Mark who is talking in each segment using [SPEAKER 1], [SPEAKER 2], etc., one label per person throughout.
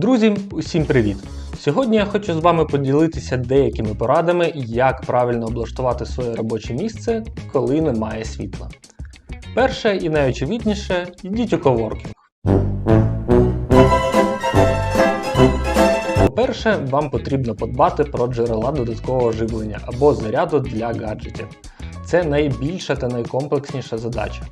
[SPEAKER 1] Друзі, усім привіт! Сьогодні я хочу з вами поділитися деякими порадами, як правильно облаштувати своє робоче місце, коли немає світла. Перше і найочевидніше йдіть у коворкінг. По-перше, вам потрібно подбати про джерела додаткового живлення або заряду для гаджетів. Це найбільша та найкомплексніша задача.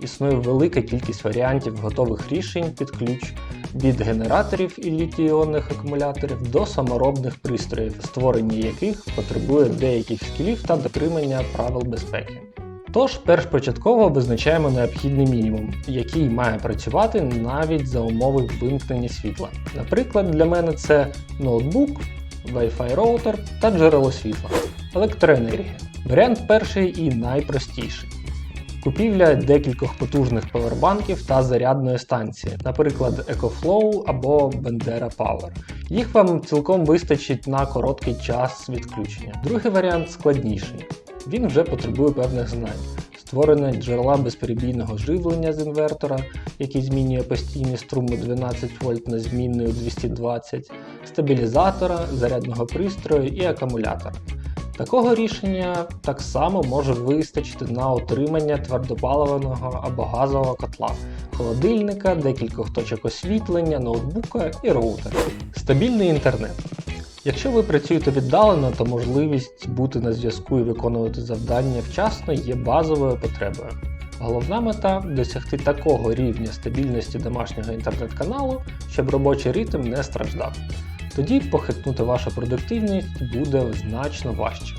[SPEAKER 1] Існує велика кількість варіантів готових рішень під ключ від генераторів і літій-іонних акумуляторів до саморобних пристроїв, створення яких потребує деяких скілів та дотримання правил безпеки. Тож, першпочатково визначаємо необхідний мінімум, який має працювати навіть за умови вимкнення світла. Наприклад, для мене це ноутбук, Wi-Fi роутер та джерело світла. Електроенергія. Варіант перший і найпростіший. Купівля декількох потужних павербанків та зарядної станції, наприклад, EcoFlow або Bandera Power. Їх вам цілком вистачить на короткий час відключення. Другий варіант складніший. Він вже потребує певних знань. Створене джерела безперебійного живлення з інвертора, який змінює постійні струми 12 вольт на змінною 220, стабілізатора, зарядного пристрою і акумулятора. Такого рішення так само може вистачити на отримання твердопаливного або газового котла, холодильника, декількох точок освітлення, ноутбука і роутера. Стабільний інтернет. Якщо ви працюєте віддалено, то можливість бути на зв'язку і виконувати завдання вчасно є базовою потребою. Головна мета досягти такого рівня стабільності домашнього інтернет-каналу, щоб робочий ритм не страждав. Тоді похитнути вашу продуктивність буде значно важче.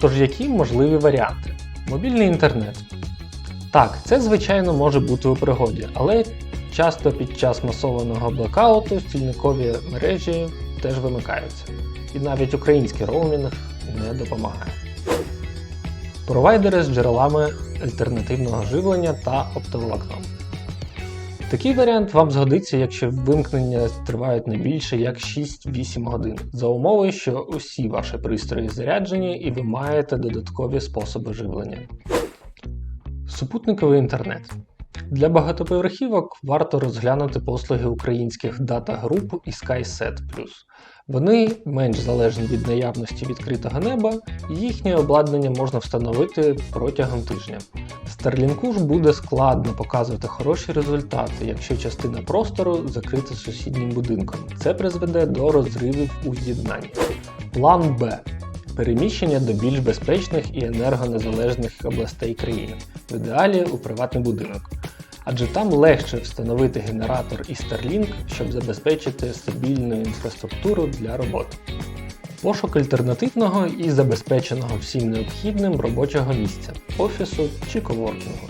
[SPEAKER 1] Тож які можливі варіанти? Мобільний інтернет. Так, це звичайно може бути у пригоді, але часто під час масованого блокауту стільникові мережі теж вимикаються. І навіть український роумінг не допомагає. Провайдери з джерелами альтернативного живлення та оптоволокном. Такий варіант вам згодиться, якщо вимкнення тривають не більше як 6-8 годин, за умови, що усі ваші пристрої заряджені і ви маєте додаткові способи живлення. Супутниковий інтернет. Для багатоповерхівок варто розглянути послуги українських дата-груп і SkySet+. Вони менш залежні від наявності відкритого неба, і їхнє обладнання можна встановити протягом тижня. Старлінку ж буде складно показувати хороші результати, якщо частина простору закрита сусіднім будинком. Це призведе до розривів у з'єднанні. План Б. Переміщення до більш безпечних і енергонезалежних областей країни, в ідеалі у приватний будинок. Адже там легше встановити генератор і Starlink, щоб забезпечити стабільну інфраструктуру для роботи. Пошук альтернативного і забезпеченого всім необхідним робочого місця, офісу чи коворкінгу.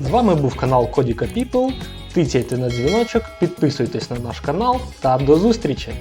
[SPEAKER 1] З вами був канал Кодіка People. Тицяйте на дзвіночок, підписуйтесь на наш канал та до зустрічі!